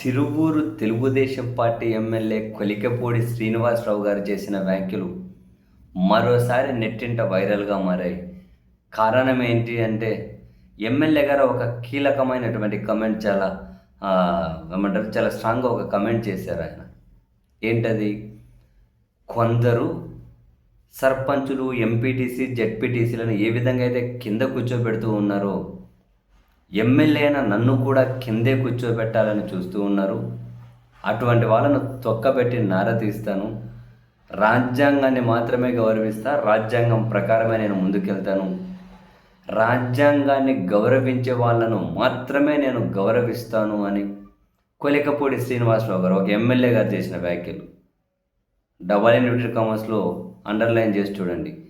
Tiruvuru Telugu Desam party MLA Kolikapudi Srinivasarao గారు చేసిన వ్యాఖ్యలు మరోసారి నెట్టింట వైరల్గా మారాయి. కారణం ఏంటి అంటే ఎమ్మెల్యే గారు ఒక కీలకమైనటువంటి కమెంట్ చాలా ఏమంటారు చాలా స్ట్రాంగ్గా ఒక కమెంట్ చేశారు ఆయన. ఏంటది? కొందరు సర్పంచులు ఎంపీటీసీ జెడ్పీటీసీలను ఏ విధంగా అయితే కింద కూర్చోబెడుతూ ఉన్నారో ఎమ్మెల్యే అయిన నన్ను కూడా కిందే కూర్చోబెట్టాలని చూస్తూ ఉన్నారు. అటువంటి వాళ్ళను తొక్కబెట్టి నారా తీస్తాను. రాజ్యాంగాన్ని మాత్రమే గౌరవిస్తా రాజ్యాంగం ప్రకారమే నేను ముందుకెళ్తాను. రాజ్యాంగాన్ని గౌరవించే వాళ్ళను మాత్రమే నేను గౌరవిస్తాను అని కొలికపూడి శ్రీనివాసరావు గారు ఒక ఎమ్మెల్యే గారు చేసిన వ్యాఖ్యలు. డబల్ ఇన్విటెడ్ కామర్స్లో అండర్లైన్ చేసి చూడండి.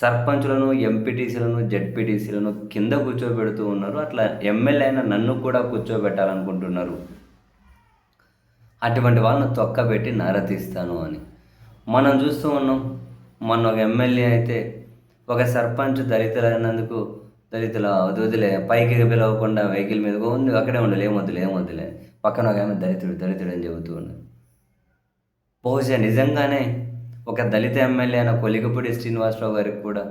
సర్పంచులను ఎంపీటీసీలను జెడ్పీటీసీలను కింద కూర్చోబెడుతూ ఉన్నారు. అట్లా ఎమ్మెల్యే అయిన నన్ను కూడా కూర్చోబెట్టాలనుకుంటున్నారు. అటువంటి వాళ్ళని తొక్కబెట్టి నరతీస్తాను అని. మనం చూస్తూ ఉన్నాం మొన్న ఒక ఎమ్మెల్యే అయితే ఒక సర్పంచ్ దళితులైనందుకు దళితుల వదిలే పైకి పిలవకుండా వెహికల్ మీద ఉంది అక్కడే ఉండలే ఏమొద్దులే ఏమొద్దులే పక్కన ఒక ఆమె దళితుడు దళితుడు అని చెబుతూ ఉన్నాడు బహుశా నిజంగానే ఒక దళిత ఎమ్మెల్యే అయిన కొలికపూడి శ్రీనివాసరావు గారికి కూడా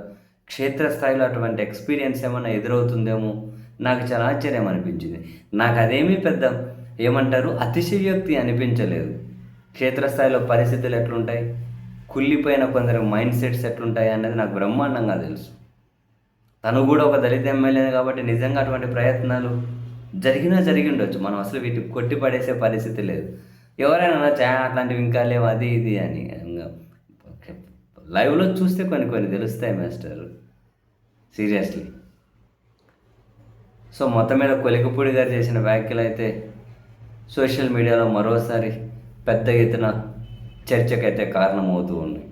క్షేత్రస్థాయిలో అటువంటి ఎక్స్పీరియన్స్ ఏమైనా ఎదురవుతుందేమో నాకు చాలా ఆశ్చర్యం అనిపించింది. నాకు అదేమీ పెద్ద ఏమంటారు అతిశయోక్తి అనిపించలేదు. క్షేత్రస్థాయిలో పరిస్థితులు ఎట్లుంటాయి? కుళ్ళిపోయిన కొందరు మైండ్ సెట్స్ ఎట్లుంటాయి అనేది నాకు బ్రహ్మాండంగా తెలుసు. తను కూడా ఒక దళిత ఎమ్మెల్యే కాబట్టి నిజంగా అటువంటి ప్రయత్నాలు జరిగినా జరిగి ఉండొచ్చు. మనం అసలు వీటికి కొట్టి పడేసే పరిస్థితి లేదు. ఎవరైనా అట్లాంటివి ఇంకా లేవు అది ఇది అని. లైవ్లో చూస్తే కొన్ని కొన్ని తెలుస్తాయి మాస్టర్ సీరియస్లీ సో మొత్తం మీద కొలికపూడి గారు చేసిన వ్యాఖ్యలు అయితే సోషల్ మీడియాలో మరోసారి పెద్ద ఎత్తున చర్చకైతే కారణమవుతూ ఉన్నాయి.